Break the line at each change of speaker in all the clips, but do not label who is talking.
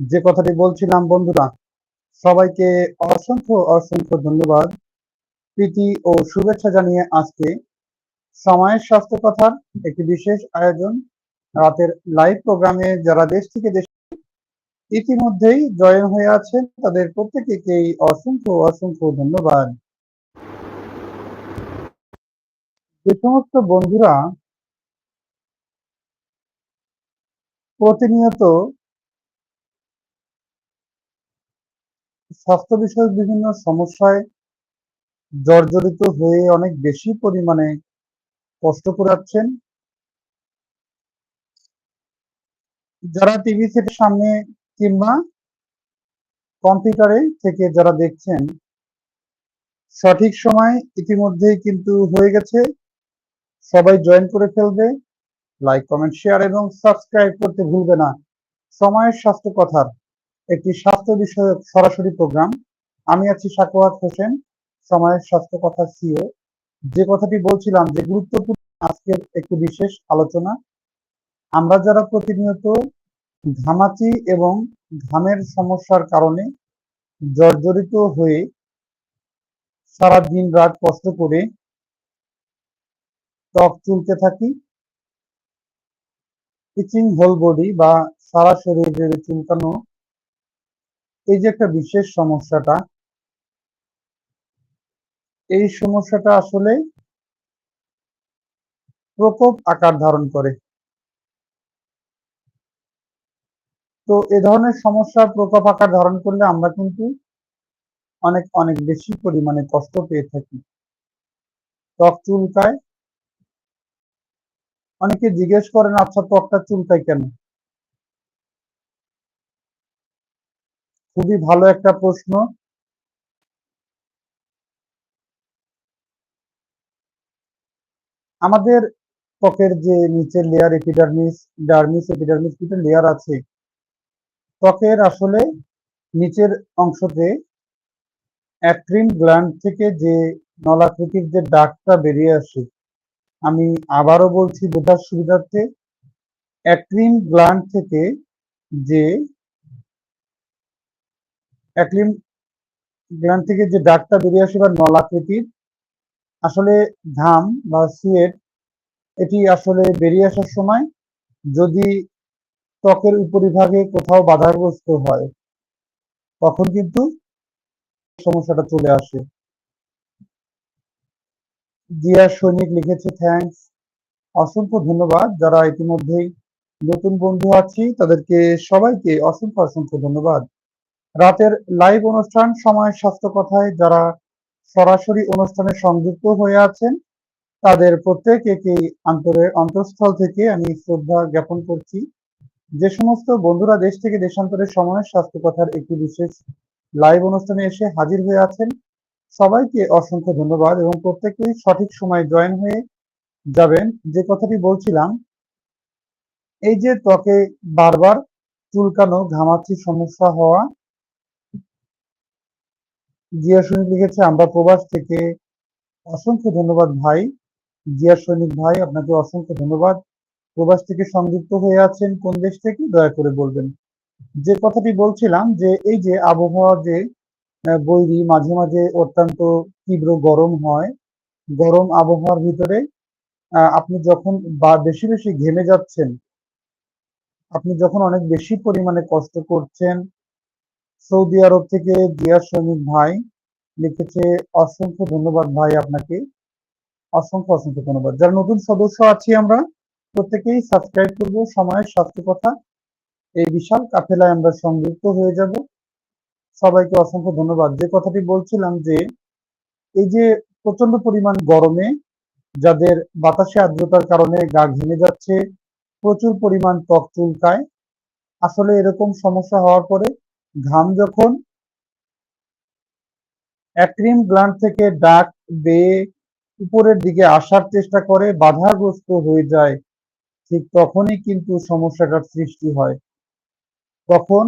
যে কথাটি বলছিলাম, বন্ধুরা, সবাইকে অসংখ্য অসংখ্য ধন্যবাদ। প্রীতি ও শুভেচ্ছা জানিয়ে আজকে সময়ের স্বাস্থ্য কথার একটি বিশেষ আয়োজন রাতের লাইভ প্রোগ্রামে যারা দেশ থেকে দেশ ইতিমধ্যেই জয়েন হয়ে আছেন তাদের প্রত্যেকেই অসংখ্য অসংখ্য ধন্যবাদ। যে সমস্ত বন্ধুরা প্রতিনিয়ত স্বাস্থ্য বিষয়ক বিভিন্ন সমস্যায় জর্জরিত হয়ে অনেক বেশি পরিমাণে কষ্ট করাচ্ছেন যারা টিভি সেটের সামনে কিংবা কম্পিউটারে থেকে যারা দেখছেন, সঠিক সময় ইতিমধ্যেই কিন্তু হয়ে গেছে। সবাই জয়েন করে ফেলবে, লাইক, কমেন্ট, শেয়ার এবং সাবস্ক্রাইব করতে ভুলবে না। সময়ের স্বাস্থ্য কথার একটি স্বাস্থ্য বিষয়ক সরাসরি প্রোগ্রাম আমি আছি সাকোয়াত হোসেন, সময়ের স্বাস্থ্য কথা সিও। যে কথাটি বলছিলাম যে গুরুত্বপূর্ণ আজকের একটি বিশেষ আলোচনা, আমরা যারা প্রতিনিয়ত ঘামাচি এবং ঘামের সমস্যার কারণে জর্জরিত হয়ে সারা দিন রাত কষ্ট করে ত্বক চুলতে থাকি ইচিং হোল বডি বা সারা শরীরের চুলকানো এই যে একটা বিশেষ সমস্যাটা, এই সমস্যাটা আসলে প্রকোপ আকার ধারণ করে। তো এ ধরনের সমস্যা প্রকোপ আকার ধারণ করলে আমরা কিন্তু অনেক অনেক বেশি পরিমাণে কষ্ট পেয়ে থাকি। ত্বক চুলকায়, অনেকে জিজ্ঞেস করেন আচ্ছা ত্বকটা চুলকায় কেন? খুবই ভালো একটা প্রশ্ন। আমাদের ত্বকের যে নিচের লেয়ার এপিডার্মিস ডার্মিস এপিডার্মিস দুটো লেয়ার আছে। ত্বকের আসলে নিচের অংশতে অ্যাট্রিন গ্ল্যান্ড থেকে যে নলাকৃতির যে দাগটা বেরিয়ে আসে, আমি আবারও বলছি বোঝার সুবিধার্থে অ্যাট্রিন গ্ল্যান্ড থেকে যে অ্যাট্রিন গ্ল্যান্ড থেকে যে ডাকটা বেরিয়ে আসে বা নলাকৃতির আসলে ঘাম বা সুয়েট এটি আসলে বেরিয়ে আসার সময় যদি ত্বকের উপরিভাগে কোথাও বাধাগ্রস্ত হয়, তখন কিন্তু সমস্যাটা চলে আসে। জিয়া সৈনিক লিখেছে থ্যাংকস অসংখ্য ধন্যবাদ। যারা ইতিমধ্যেই নতুন বন্ধু আছি, তাদেরকে সবাইকে অসংখ্য অসংখ্য ধন্যবাদ। রাতের লাইভ অনুষ্ঠান সময় স্বাস্থ্য কথায় যারা সরাসরি অনুষ্ঠানে সংযুক্ত হয়ে আছেন, তাদের প্রত্যেকেই আন্তরে অন্তঃস্থল থেকে আমি শ্রদ্ধা জ্ঞাপন করছি। যে সমস্ত বন্ধুরা দেশ থেকে দেশান্তরে সময় স্বাস্থ্য কথার একটি বিশেষ লাইভ অনুষ্ঠানে এসে হাজির হয়ে আছেন, সবাইকে অসংখ্য ধন্যবাদ এবং প্রত্যেকেই সঠিক সময় জয়েন হয়ে যাবেন। যে কথাটি বলছিলাম, এই যে ত্বকে বারবার চুলকানো ঘামাচি সমস্যা হওয়া জিয়া সৈনিক লিখেছে, আমরা প্রবাস থেকে অসংখ্য ধন্যবাদ ভাই। জিয়া সৈনিক ভাই, আপনাকে অসংখ্য ধন্যবাদ। প্রবাস থেকে সংযুক্ত হয়ে আছেন কোন দেশ থেকে? দয়া করে বলবেন। যে কথাটি বলছিলাম যে, এই যে আবহাওয়া যে বৈরি, মাঝে মাঝে অত্যন্ত তীব্র গরম হয়, গরম আবহাওয়ার ভিতরে আপনি যখন বা বেশি বেশি ঘেমে যাচ্ছেন, আপনি যখন অনেক বেশি পরিমাণে কষ্ট করছেন সৌদি আরব থেকে জিয়া শ্রমিক ভাই লিখেছে, অসংখ্য ধন্যবাদ ভাই আপনাকে। অসংখ্য অসংখ্য ধন্যবাদ। যারা নতুন সদস্য আছি আমরা, প্রত্যেকেই সাবস্ক্রাইব করব। সময়ের স্বাস্থ্য কথা, এই বিশাল কাফেলায় আমরা সংযুক্ত হয়ে যাব। সবাইকে অসংখ্য ধন্যবাদ। যে কথাটি বলছিলাম যে, এই যে প্রচণ্ড পরিমাণ গরমে যাদের বাতাসে আর্দ্রতার কারণে গা ঘেমে যাচ্ছে, প্রচুর পরিমাণ ত্বক চুলকায়, আসলে এরকম সমস্যা হওয়ার পরে ঘাম যখন অ্যাক্রিম গ্ল্যান্ড থেকে ডাক বেয়ে উপরের দিকে আসার চেষ্টা করে, বাধাগ্রস্ত হয়ে যায়, ঠিক তখনই কিন্তু সমস্যাটার সৃষ্টি হয়। তখন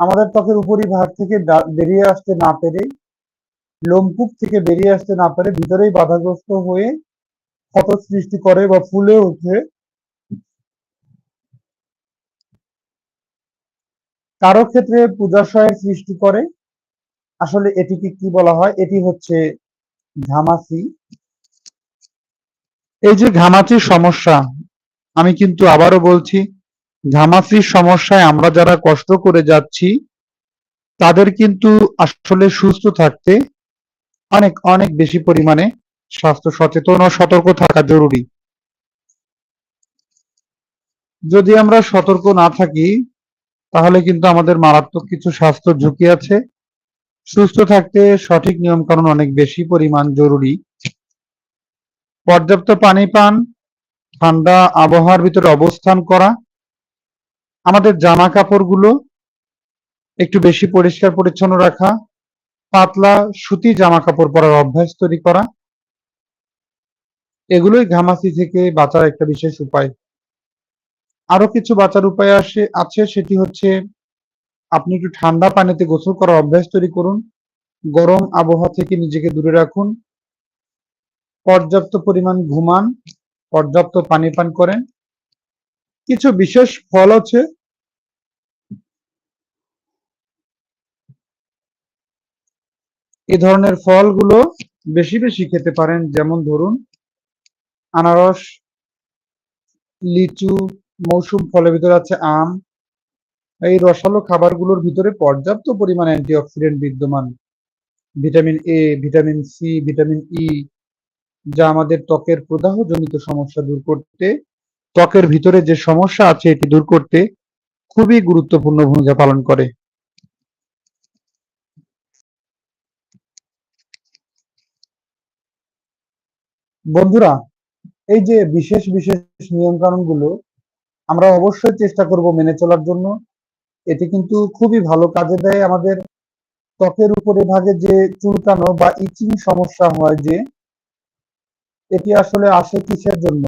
আমাদের ত্বকের উপরিভাগ থেকে বেরিয়ে আসতে না পেরে, লোমকূপ থেকে বেরিয়ে আসতে না পারে ভিতরেই বাধাগ্রস্ত হয়ে ক্ষত সৃষ্টি করে বা ফুলে ওঠে। কারও ক্ষেত্রে পূজাশয়ের সৃষ্টি করে, আসলে এটিকে কি বলা হয়? এটি হচ্ছে ঘামাচি। এই যে ঘামাচির সমস্যা, আমি কিন্তু আবারও বলছি, ঘামাচির সমস্যায় আমরা যারা কষ্ট করে যাচ্ছি, তাদের কিন্তু আসলে সুস্থ থাকতে অনেক অনেক বেশি পরিমাণে স্বাস্থ্য সচেতন ও সতর্ক থাকা জরুরি। যদি আমরা সতর্ক না থাকি তাহলে কিন্তু আমাদের মারাত্মক কিছু স্বাস্থ্য ঝুঁকি আছে। সুস্থ থাকতে সঠিক নিয়মকানুন অনেক বেশি পরিমাণ জরুরি। পর্যাপ্ত পানি পান, ঠান্ডা আবহাওয়ার ভিতরে অবস্থান করা, আমাদের জামা কাপড়গুলো একটু বেশি পরিষ্কার পরিচ্ছন্ন রাখা, পাতলা সুতি জামা কাপড় পরার অভ্যাস তৈরি করা, এগুলোই ঘামাচি থেকে বাঁচার একটা বিশেষ উপায়। আরও কিছু বাঁচার উপায় আসে, আছে, সেটি হচ্ছে আপনি একটু ঠান্ডা পানিতে গোসল করার অভ্যাস তৈরি করুন, গরম আবহাওয়া থেকে নিজেকে দূরে রাখুন, পর্যাপ্ত পরিমাণ ঘুমান, পর্যাপ্ত পানি পান করেন। কিছু বিশেষ ফল আছে? এ ধরনের ফলগুলো বেশি বেশি খেতে পারেন, যেমন ধরুন, আনারস, লিচু মৌসুম ফলের ভিতরে আছে আম। এই রসালো খাবারগুলোর ভিতরে পর্যাপ্ত পরিমাণ অ্যান্টিঅক্সিডেন্ট বিদ্যমান। Vitamin A vitamin C vitamin E যা আমাদের ত্বকের প্রদাহজনিত সমস্যা দূর করতে, ত্বকের ভিতরে যে সমস্যা আছে এটি দূর করতে খুবই গুরুত্বপূর্ণ ভূমিকা পালন করে। বন্ধুরা, এই যে বিশেষ বিশেষ নিয়ম কানুনগুলো আমরা অবশ্যই চেষ্টা করব মেনে চলার জন্য। এটি কিন্তু খুবই ভালো কাজে দেয় আমাদের ত্বকের উপরে ভাগে যে চুলকানো বা ইচিং সমস্যা হয় যে, এটি আসলে আসে কিসের জন্য?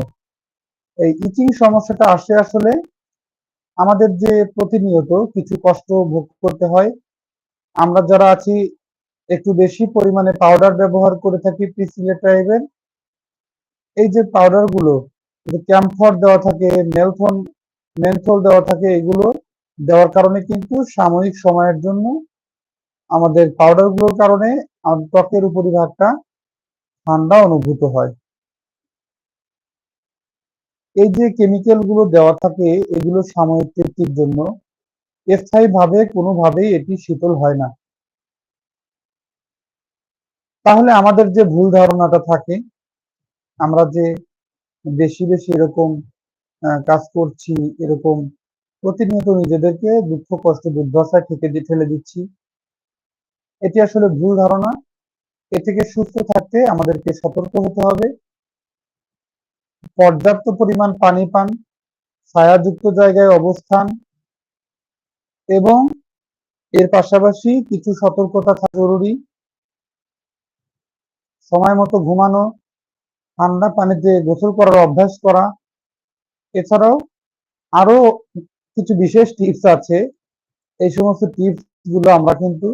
এই ইচিং সমস্যাটা আসে আসলে আমাদের যে প্রতিনিয়ত কিছু কষ্ট ভোগ করতে হয়। আমরা যারা আছি, একটু বেশি পরিমাণে পাউডার ব্যবহার করে থাকি পিসিলে টাইপের এই যে পাউডারগুলো ক্যাম্ফর দেওয়া থাকে মেলথন মেন্থল দেওয়া থাকে, এগুলো দেওয়ার কারণে কিন্তু সাময়িক সময়ের জন্য আমাদের পাউডারগুলোর কারণে আমাদের ত্বকের উপরিভাগটা ঠান্ডা অনুভূত হয়। এই যে কেমিক্যালগুলো দেওয়া থাকে, এগুলো সাময়িক তৃপ্তির জন্য স্থায়ী ভাবে কোনোভাবেই এটি শীতল হয় না। তাহলে আমাদের যে ভুল ধারণাটা থাকে, আমরা যে বেশি বেশি এরকম কাজ করছি, এরকম প্রতিনিয়ত নিজেদেরকে দুঃখ, কষ্ট দুর্দশায় ঠেকে ঠেলে দিচ্ছি। এটি আসলে ভুল ধারণা। এ থেকে সুস্থ থাকতে আমাদেরকে সতর্ক হতে হবে। পর্যাপ্ত পরিমাণ পানি পান, ছায়াযুক্ত জায়গায় অবস্থান এবং এর পাশাপাশি কিছু সতর্কতা থাকা জরুরি। সময় মতো ঘুমানো ঠান্ডা পানিতে গোসল করার অভ্যাস করা। এছাড়াও আরও কিছু বিশেষ টিপস আছে। এই সমস্ত টিপসগুলো আমরা কিন্তু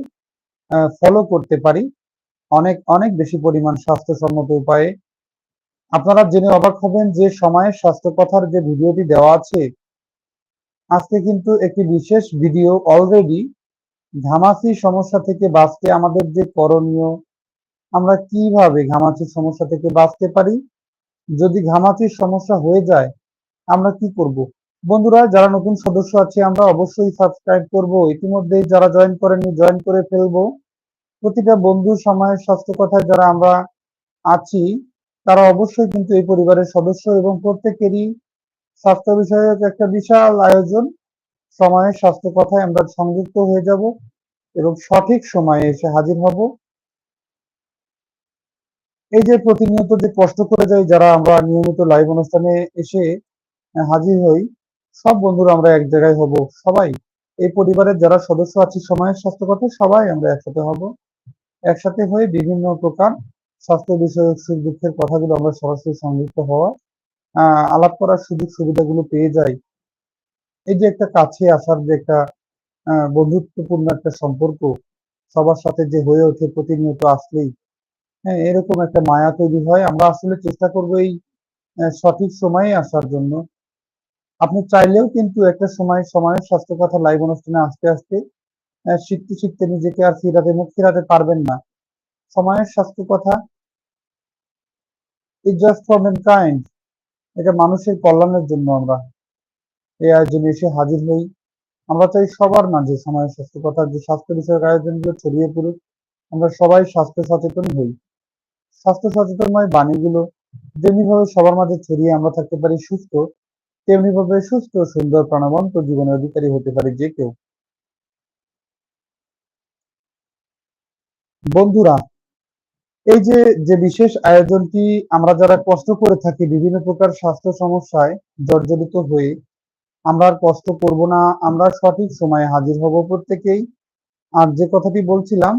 ফলো করতে পারি। অনেক অনেক বেশি পরিমাণ স্বাস্থ্যসম্মত উপায়ে। আপনারা জেনে অবাক হবেন যে সময়ের স্বাস্থ্য কথার যে ভিডিওটি দেওয়া আছে, আজকে কিন্তু একটি বিশেষ ভিডিও অলরেডি ঘামাচি সমস্যা থেকে বাঁচতে আমাদের যে করণীয় আমরা কীভাবে ঘামাচির সমস্যা থেকে বাঁচতে পারি? যদি ঘামাচির সমস্যা হয়ে যায়, আমরা কি করব? বন্ধুরা, যারা নতুন সদস্য আছে, আমরা অবশ্যই সাবস্ক্রাইব করব। ইতিমধ্যে যারা জয়েন করেনি জয়েন করে ফেলব। প্রতিটা বন্ধু সময়ের স্বাস্থ্য কথায় যারা আমরা আছি, তারা অবশ্যই কিন্তু এই পরিবারের সদস্য এবং প্রত্যেকেরই স্বাস্থ্য বিষয়ক একটা বিশাল আয়োজন সময়ের স্বাস্থ্য কথায় আমরা সংযুক্ত হয়ে যাব এবং সঠিক সময়ে এসে হাজির হব। এই যে প্রতিনিয়ত যে কষ্ট করে যাই, যারা আমরা নিয়মিত লাইভ অনুষ্ঠানে এসে হাজির হই, সব বন্ধুরা আমরা এক জায়গায় হব সবাই। এই পরিবারের যারা সদস্য আছি সময়ের স্বাস্থ্য কথা সবাই আমরা একসাথে হব। একসাথে হয়ে বিভিন্ন প্রকার স্বাস্থ্য বিষয়ক সুখ দুঃখের কথাগুলো আমরা সরাসরি সংযুক্ত হওয়া আলাপ করার সুযোগ সুবিধাগুলো পেয়ে যাই। এই যে একটা কাছে আসার যে একটা বন্ধুত্বপূর্ণ একটা সম্পর্ক, সবার সাথে যে হয়ে ওঠে প্রতিনিয়ত আসলেই হ্যাঁ এরকম একটা মায়া তৈরি হয়। আমরা আসলে চেষ্টা করব এই সঠিক সময়ে আসার জন্য। আপনি চাইলেও কিন্তু একটা সময়, সময়ের স্বাস্থ্য কথা লাইভ অনুষ্ঠানে আসতে আসতে শিখতে শিখতে নিজেকে আর ফিরাতে মুখ ফিরাতে পারবেন না। সময়ের স্বাস্থ্য কথা ইজ জাস্ট ফর কাইন্ড এটা মানুষের কল্যাণের জন্য আমরা এই আয়োজনে এসে হাজির হই। আমরা চাই সবার মাঝে সময়ের স্বাস্থ্য কথা, যে স্বাস্থ্য বিষয়ক আয়োজনগুলো ছড়িয়ে পড়ুক। আমরা সবাই স্বাস্থ্য সচেতন হই। স্বাস্থ্য সচেতনময় বাণীগুলো যেমনিভাবে সবার মাঝে ছড়িয়ে আমরা থাকতে পারি সুস্থ, তেমনিভাবে সুস্থ সুন্দর প্রাণবন্ত জীবনের অধিকারী হতে পারে যে কেউ। বন্ধুরা, এই যে যে বিশেষ আয়োজনটি আমরা যারা কষ্ট করে থাকি বিভিন্ন প্রকার স্বাস্থ্য সমস্যায় জর্জরিত হয়ে, আমরা আর কষ্ট করব না, আমরা সঠিক সময়ে হাজির হব প্রত্যেকেই। আর যে কথাটি বলছিলাম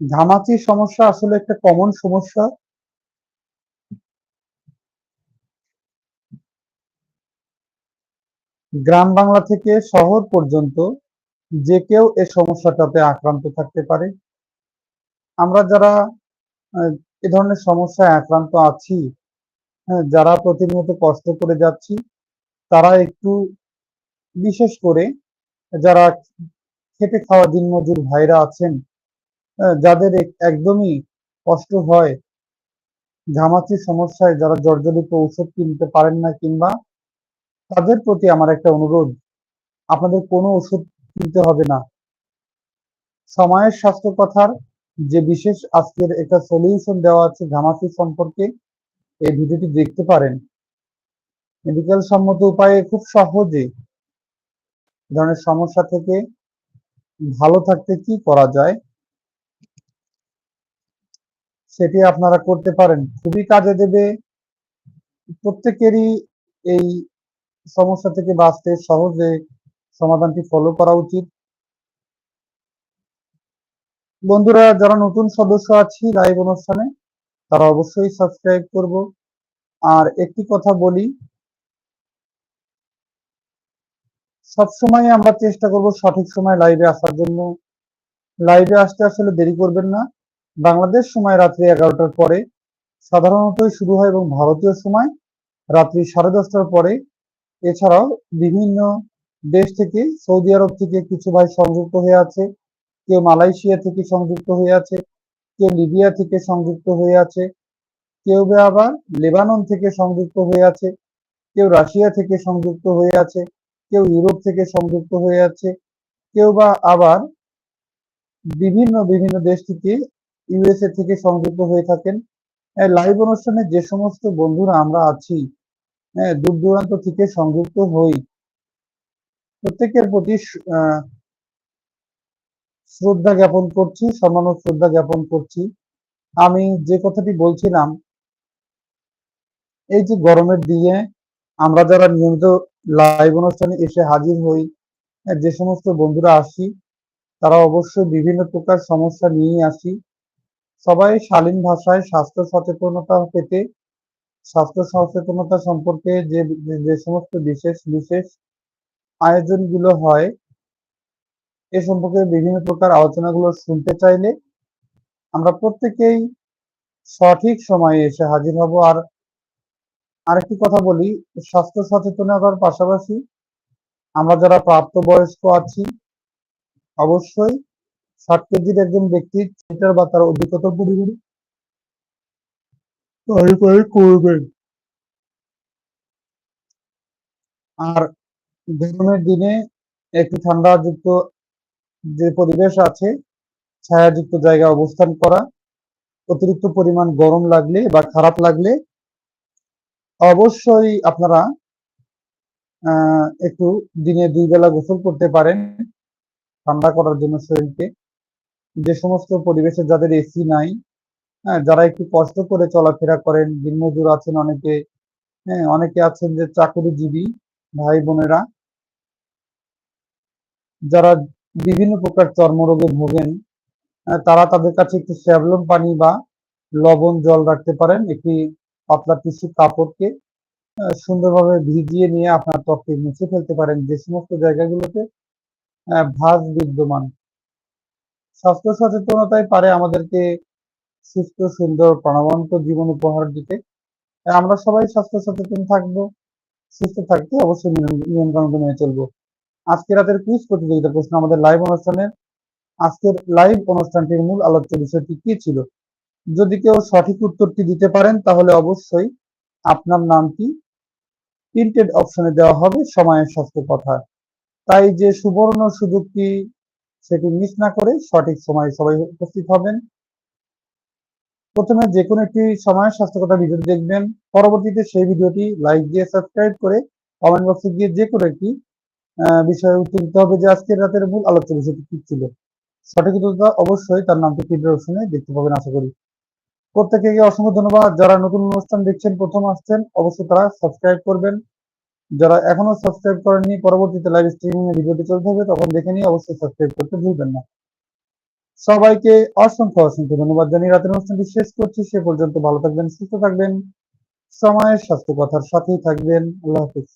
ঘামাচির সমস্যা আসলে একটা কমন সমস্যা। গ্রাম বাংলা থেকে শহর পর্যন্ত যে কেউ এ সমস্যাটাতে আক্রান্ত থাকতে পারে। আমরা যারা এ ধরনের সমস্যায় আক্রান্ত আছি হ্যাঁ, যারা প্রতিনিয়ত কষ্ট করে যাচ্ছি তারা একটু বিশেষ করে যারা খেটে খাওয়া দিনমজুর ভাইরা আছেন যাদের একদমই কষ্ট হয় ঘামাচির সমস্যায় যারা জর্জরিত ঔষধ কিনতে পারেন না কিংবা তাদের প্রতি আমার একটা অনুরোধ, আপনাদের কোনো ওষুধ কিনতে হবে না। সময়ের স্বাস্থ্য কথার যে বিশেষ আজকের একটা সলিউশন দেওয়া আছে ঘামাচি সম্পর্কে, এই ভিডিওটি দেখতে পারেন। মেডিকেল সম্মত উপায়ে খুব সহজে ধরনের সমস্যা থেকে ভালো থাকতে কি করা যায়? সেটি আপনারা করতে পারেন। খুবই কাজে দেবে প্রত্যেকেরই এই সমস্যা থেকে বাঁচতে সহজে সমাধানটি ফলো করা উচিত। বন্ধুরা, যারা নতুন সদস্য আছি লাইভ অনুষ্ঠানে, তারা অবশ্যই সাবস্ক্রাইব করব। আর একটি কথা বলি, সবসময় আমরা চেষ্টা করব সঠিক সময় লাইভে আসার জন্য। লাইভে আসতে আসলে দেরি করবেন না। বাংলাদেশ সময় রাত্রি এগারোটার পরে সাধারণতই শুরু হয় এবং ভারতীয় সময় রাত্রি সাড়ে দশটার পরে। এছাড়াও বিভিন্ন দেশ থেকে সৌদি আরব থেকে কিছু ভাই সংযুক্ত হয়ে আছে, কেউ মালয়েশিয়া থেকে সংযুক্ত হয়ে আছে, কেউ লিবিয়া থেকে সংযুক্ত হয়ে আছে, কেউ আবার লেবানন থেকে সংযুক্ত হয়ে আছে, কেউ রাশিয়া থেকে সংযুক্ত হয়ে আছে, কেউ ইউরোপ থেকে সংযুক্ত হয়ে আছে, কেউ বা আবার বিভিন্ন বিভিন্ন দেশ থেকে ইউএসএ থেকে সংযুক্ত হয়ে থাকেন। লাইভ অনুষ্ঠানে যে সমস্ত বন্ধুরা আমরা আছি দূর দূরান্ত থেকে সংযুক্ত হই, প্রত্যেকের প্রতি শ্রদ্ধা জ্ঞাপন করছি, সম্মান শ্রদ্ধা জ্ঞাপন করছি। আমি যে কথাটি বলছিলাম, এই যে গরমের দিয়ে আমরা যারা নিয়মিত লাইভ অনুষ্ঠানে এসে হাজির হই যে সমস্ত বন্ধুরা আসি, তারা অবশ্যই বিভিন্ন প্রকার সমস্যা নিয়ে আসি। সবাই শালীন ভাষায় স্বাস্থ্য সচেতনতা পেতে, স্বাস্থ্য সচেতনতা সম্পর্কে যে, যে- সমস্ত বিশেষ বিশেষ আয়োজনগুলো হয়, এ সম্পর্কে বিভিন্ন প্রকার আলোচনাগুলো শুনতে চাইলে আমরা প্রত্যেকেই সঠিক সময়ে এসে হাজির হব। আর আরেকটি কথা বলি, স্বাস্থ্য সচেতনতার পাশাপাশি আমরা যারা প্রাপ্তবয়স্ক আছি, অবশ্যই ষাট কেজির একজন ব্যক্তি লিটার বা তার অধিকতর পরিমাণে করবেন আর গরমের দিনে একটু ঠান্ডাযুক্ত যে পরিবেশ আছে, ছায়াযুক্ত জায়গায় অবস্থান করা, অতিরিক্ত পরিমাণ গরম লাগলে বা খারাপ লাগলে অবশ্যই আপনারা একটু দিনে দুই বেলা গোসল করতে পারেন। ঠান্ডা করার জন্য শরীরকে। যে সমস্ত পরিবেশে যাদের এসি নাই হ্যাঁ যারা একটু কষ্ট করে চলাফেরা করেন দিনমজুর আছেন অনেকে হ্যাঁ অনেকে আছেন যে চাকুরিজীবী ভাই বোনেরা যারা বিভিন্ন প্রকার চর্মরোগে ভোগেন আহ, তারা তাদের কাছে একটু স্যাভলন পানি বা লবণ জল রাখতে পারেন একটি পাতলা টিস্যু কাপড়কে সুন্দরভাবে ভিজিয়ে নিয়ে আপনার ত্বককে মুছে ফেলতে পারেন। যে সমস্ত জায়গাগুলোতে ভাঁজ বিদ্যমান। স্বাস্থ্য সচেতনতাই পারে আমাদেরকে সুস্থ, সুন্দর, প্রাণবন্ত জীবন উপহার দিতে। আমরা সবাই স্বাস্থ্য সচেতন থাকব, সুস্থ থাকতে অবশ্যই নিয়মকানুন মেনে চলবো। আজকে রাতের কুইজ প্রতিযোগিতার প্রশ্ন আমাদের লাইভ অনুষ্ঠানের। আজকের লাইভ অনুষ্ঠানটির মূল আলোচ্য বিষয়টি কি ছিল? যদি কেউ সঠিক উত্তরটি দিতে পারেন, তাহলে অবশ্যই আপনার নামটি প্রিন্টেড অপশনে দেওয়া হবে সময়ের স্বাস্থ্য কথা তাই যে সুবর্ণ সুযোগটি সেটি মিস না করে সঠিক সময়ে সবাই উপস্থিত হবেন। প্রথমে যে কোনো একটি সময় স্বাস্থ্য কথা ভিডিও দেখবেন। পরবর্তীতে সেই ভিডিওটি লাইক দিয়ে সাবস্ক্রাইব করে কমেন্ট বক্সে গিয়ে যে কোনো একটি বিষয়ে উত্তর দিতে হবে যে আজকের রাতের মূল আলোচ্য বিষয়টি কি ছিল। সঠিক উত্তরটা অবশ্যই তার নামটি প্রিন্টেড অপশনে দেখতে পাবেন আশা করি। প্রত্যেকে অসংখ্য ধন্যবাদ। যারা নতুন অনুষ্ঠান দেখছেন, প্রথম আসছেন, অবশ্যই তারা সাবস্ক্রাইব করবেন। যারা এখনও সাবস্ক্রাইব করেননি, পরবর্তীতে লাইভ স্ট্রিমিং এ ভিডিওটি চলতে হবে তখন দেখে নিয়ে অবশ্যই সাবস্ক্রাইব করতে ভুলবেন না। সবাইকে অসংখ্য অসংখ্য ধন্যবাদ জানিয়ে রাতের অনুষ্ঠানটি শেষ করছি। সে পর্যন্ত ভালো থাকবেন, সুস্থ থাকবেন, সময়ের স্বাস্থ্য কথার সাথেই থাকবেন। আল্লাহ হাফিজ।